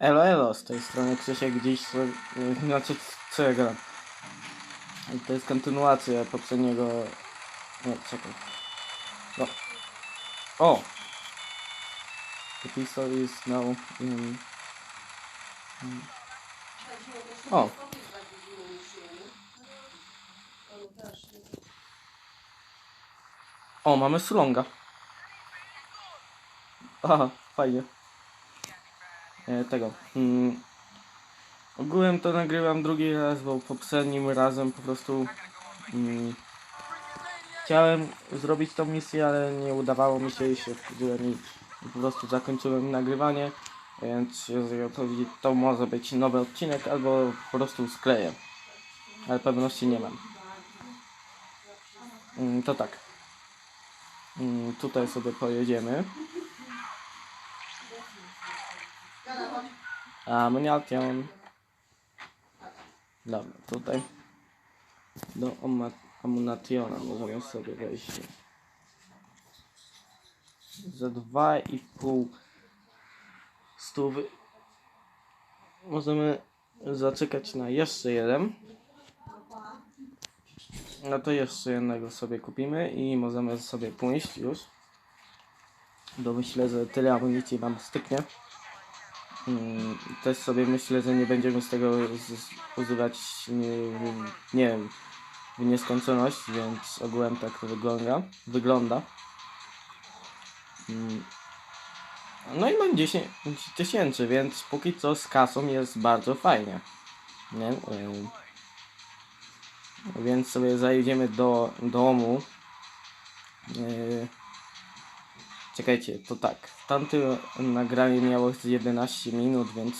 Elo elo, z tej strony Krzysiek gdzieś, y, znaczy co ja gram. To jest kontynuacja poprzedniego... Nie, czekaj. No. O! The pistol is now in... O! O, mamy Sulonga. Aha, fajnie. E, tego. Mm. Ogółem to nagrywam drugi raz, bo poprzednim razem po prostu mm, chciałem zrobić tą misję, ale nie udawało mi się i się wkurzyłem i, po prostu zakończyłem nagrywanie. Więc to to może być nowy odcinek albo po prostu skleję. Ale pewności nie mam. Mm, to tak. Mm, tutaj sobie pojedziemy. Ammunition. Dobra, tutaj do amunationa możemy sobie wejść. Za 2,5 stówy możemy zaczekać na jeszcze jeden. No to jeszcze jednego sobie kupimy i możemy sobie pójść już. Bo myślę, że tyle amunicji nam styknie. Też sobie myślę, że nie będziemy z tego używać, nie, wiem, w nieskończoność, więc ogółem tak to wygląda. wygląda. Mm. No i mam 10 tysięcy, więc póki co z kasą jest bardzo fajnie. Nie? Więc sobie zajedziemy do domu. Czekajcie, to tak. Tamte nagranie miało z 11 minut, więc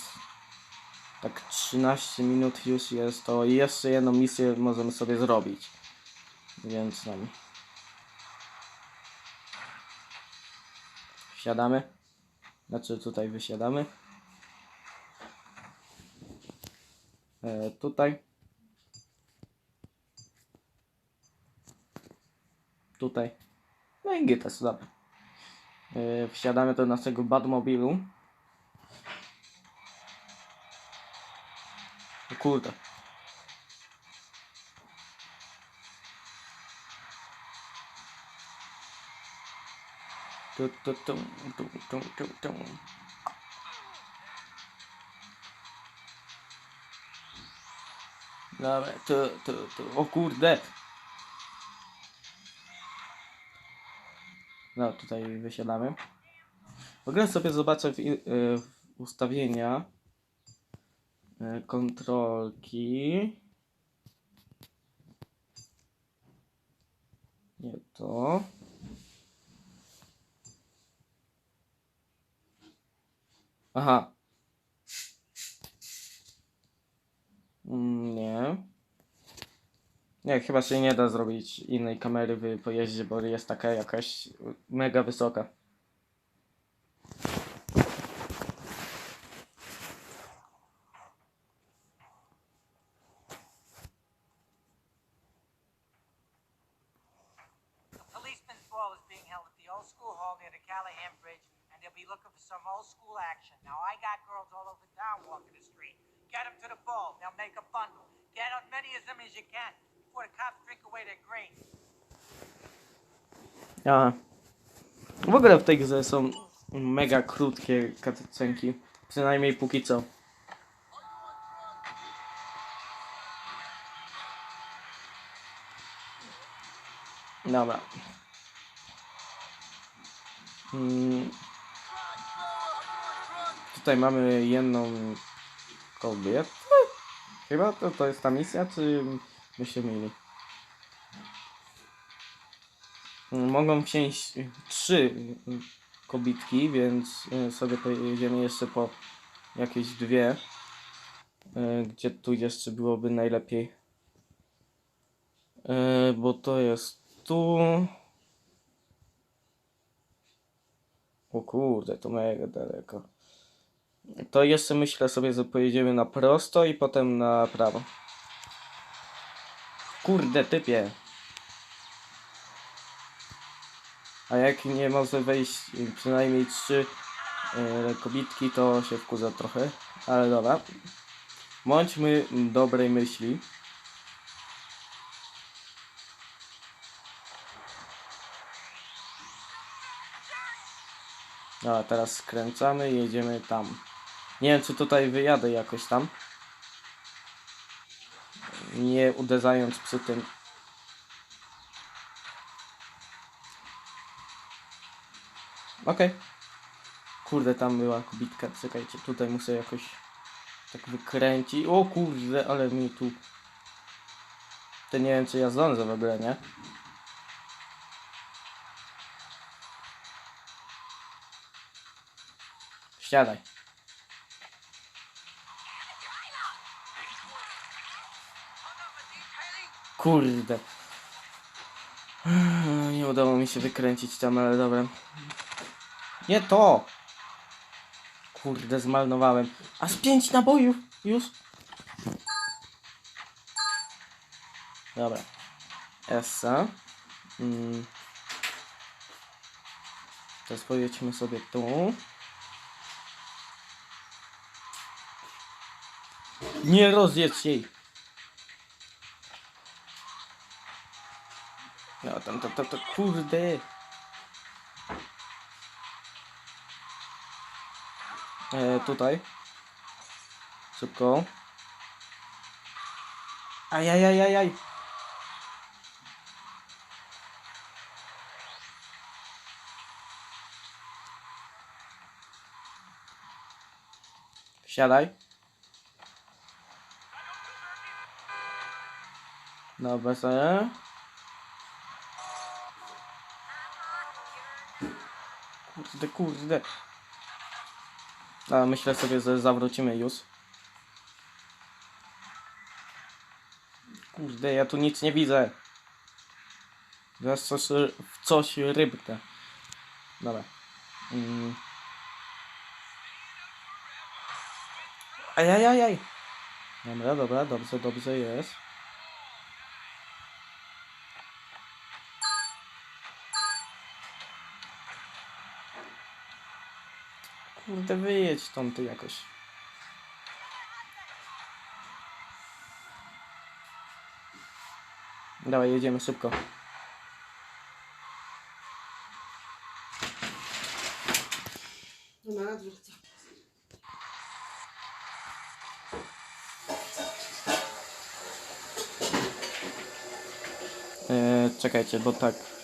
tak 13 minut już jest. To jeszcze jedną misję możemy sobie zrobić. Więc tam. Wsiadamy. Znaczy tutaj wysiadamy. E, tutaj. Tutaj. No i GTS, dobra. Yy, wsiadamy do naszego Badmobilu. Kurde. Tu, tu, tu, tu, tu, tu, tu. Dobra, tu, tu, tu. O kurde. No, tutaj wysiadamy. W ogóle sobie zobaczę w, y, ustawienia y, kontrolki. Nie to. Aha. Mm, Nie. Nie, chyba się nie da zrobić innej kamery w pojeździe, bo jest taka jakaś mega wysoka. Get them to the ball. They'll make a bundle. Get as many of them as you can before the cops drink away their grain. Aha. W ogóle w tej grze są mega krótkie cutscenki. Przynajmniej póki co. Dobra. Mm. Tutaj mamy jedną kobietę. Chyba to, to jest ta misja, czy my się myli? Mogą wsiąść trzy kobitki, więc y, sobie pojedziemy jeszcze po jakieś dwie. Y, Gdzie tu jeszcze byłoby najlepiej? Y, Bo to jest tu. O kurde, to mega daleko. To jeszcze myślę sobie, że pojedziemy na prosto i potem na prawo. Kurde, typie. A jak nie może wejść przynajmniej trzy e, kobitki, to się wkurza trochę, ale dobra. Bądźmy dobrej myśli. Dobra, teraz skręcamy i jedziemy tam. Nie wiem, czy tutaj wyjadę jakoś tam. Nie uderzając przy tym. Okej. Kurde, tam była kubitka. Czekajcie, tutaj muszę jakoś tak wykręcić. O kurde, ale mi tu... To nie wiem, czy ja zdążę w ogóle, nie? Siadaj. Kurde. Nie udało mi się wykręcić tam, ale dobra. Nie to! Kurde, zmarnowałem. A z pięć nabojów już. Dobra. Essa. Mm. Teraz pojedźmy sobie tu. Nie rozjedź jej. Tam, to, to, to, kurde. E, tutaj. Szybko. Ajajajajaj. Dobra, sobie. Kurde, kurde. A myślę sobie, że zawrócimy już. Kurde, ja tu nic nie widzę. Zaraz coś, w coś rybnę. Dobra. Mm. Ajajajaj. Dobra, dobra, dobrze, dobrze jest. Kurde, wyjedź stąd ty jakoś. Dawaj, jedziemy szybko. No na odwrót. Eee, czekajcie, bo tak.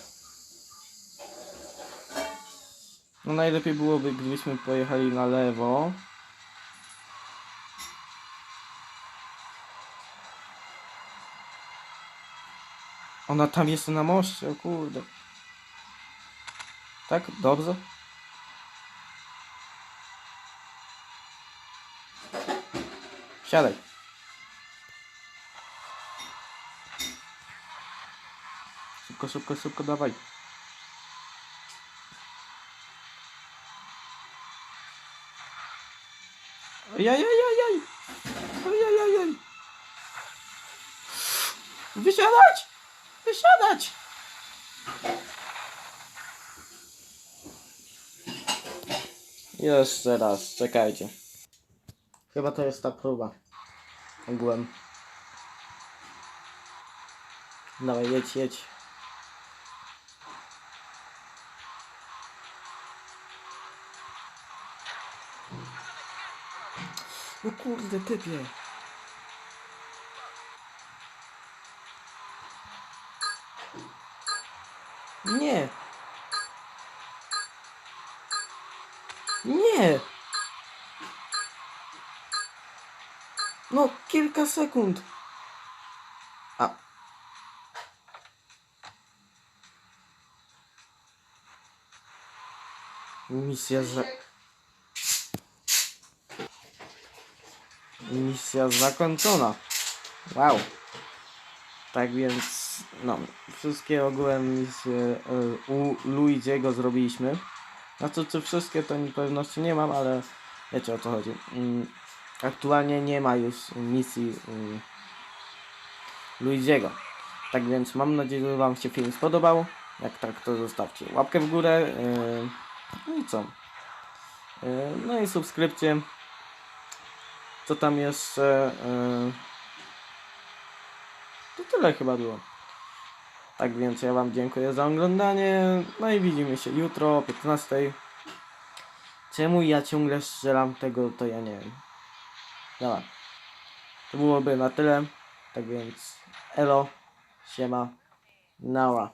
No najlepiej byłoby, gdybyśmy pojechali na lewo. Ona tam jest na moście, o kurde. Tak? Dobrze? Siadaj. Szybko, szybko, szybko, dawaj. Ajajajajaj! Ajajajaj! Wysiadać! Wysiadać! Jeszcze raz, czekajcie. Chyba to jest ta próba. Ogółem. Dawaj, jedź, jedź. O kurde, typie. Nie. Nie. No, kilka sekund. A. Misja za... Misja zakończona. Wow. Tak więc, no, wszystkie ogółem misje y, u Luigiego zrobiliśmy. Znaczy, czy wszystkie to pewności nie mam, ale wiecie o co chodzi. Mm, Aktualnie nie ma już misji y, Luigiego. Tak więc mam nadzieję, że Wam się film spodobał. Jak tak, to zostawcie łapkę w górę. y, No i co? E, No i subskrypcję. Co tam jeszcze? E, To tyle chyba było. Tak więc ja Wam dziękuję za oglądanie. No i widzimy się jutro o 15. Czemu ja ciągle strzelam tego, to ja nie wiem. Dobra. To byłoby na tyle. Tak więc elo, siema, nała.